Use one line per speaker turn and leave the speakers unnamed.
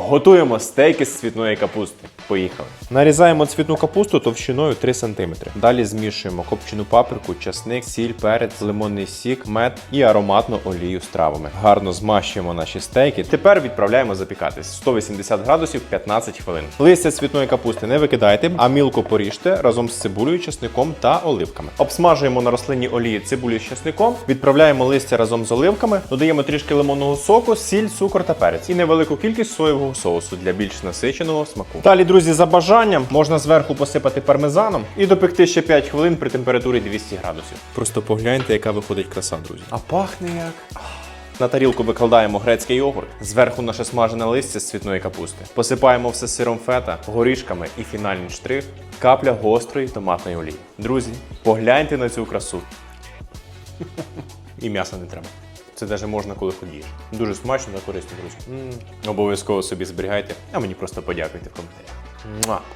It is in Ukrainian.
Готуємо стейки з цвітної капусти. Поїхали. Нарізаємо цвітну капусту товщиною 3 см. Далі змішуємо копчену паприку, часник, сіль, перець, лимонний сік, мед і ароматну олію з травами. Гарно змащуємо наші стейки. Тепер відправляємо запікатись 180 градусів 15 хвилин. Листя цвітної капусти не викидайте, а мілко поріжте разом з цибулею, часником та оливками. Обсмажуємо на рослинній олії цибулю з часником, відправляємо листя разом з оливками, додаємо трішки лимонного соку, сіль, цукор та перець і невелику кількість соєвого соусу для більш насиченого смаку. Далі, друзі, за бажанням можна зверху посипати пармезаном і допекти ще 5 хвилин при температурі 200 градусів. Просто погляньте, яка виходить краса, друзі. А пахне як. На тарілку викладаємо грецький йогурт, зверху наше смажене листя з цвітної капусти. Посипаємо все сиром фета, горішками і фінальний штрих капля гострої томатної олії. Друзі, погляньте на цю красу. І м'яса не треба. Це навіть можна, коли ходієш. Дуже смачно та корисно, друзі. Обов'язково собі зберігайте, а мені просто подякуйте в коментарях.